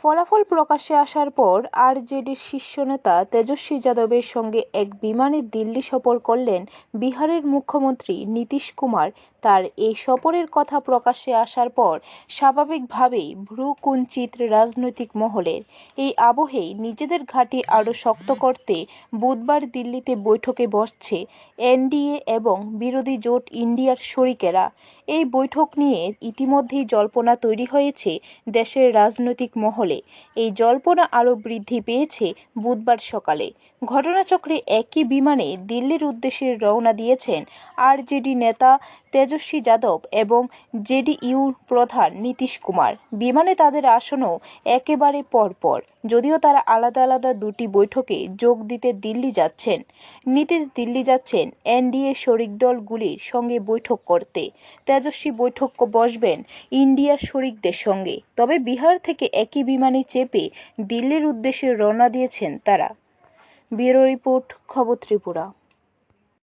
ফলাফল প্রকাশ্যে আসার পর আরজেডির শীর্ষ নেতা তেজস্বী যাদবের সঙ্গে এক বিমানে দিল্লি সফর করলেন বিহারের মুখ্যমন্ত্রী নীতিশ কুমার। তার এই সফরের কথা প্রকাশ্যে আসার পর স্বাভাবিকভাবেই ভ্রুকুঞ্চিত রাজনৈতিক মহলের। এই আবহেই নিজেদের ঘাঁটি আরও শক্ত করতে বুধবার দিল্লিতে বৈঠকে বসছে এনডিএ এবং বিরোধী জোট ইন্ডিয়ার শরিকেরা। এই বৈঠক নিয়ে ইতিমধ্যেই জল্পনা তৈরি হয়েছে দেশের রাজনৈতিক মহলে। এই জল্পনা আরও বৃদ্ধি পেয়েছে বুধবার সকালে। ঘটনাচক্রে একই বিমানে দিল্লির উদ্দেশ্যে রওনা দিয়েছেন আরজেডি নেতা তেজস্বী যাদব এবং জেডিইউ প্রধান নীতিশ কুমার। বিমানে তাদের আসনও একেবারে পরপর, যদিও তারা আলাদা আলাদা দুটি বৈঠকে যোগ দিতে দিল্লি যাচ্ছেন। নীতিশ দিল্লি যাচ্ছেন এনডিএ শরিক দলগুলির সঙ্গে বৈঠক করতে। তেজস্বী বৈঠক বসবেন ইন্ডিয়ার শরিকদের সঙ্গে। তবে বিহার থেকে একই বিমানে চেপে দিল্লির উদ্দেশ্যে রওনা দিয়েছেন তারা। ব্যুরো রিপোর্ট, খবর ত্রিপুরা।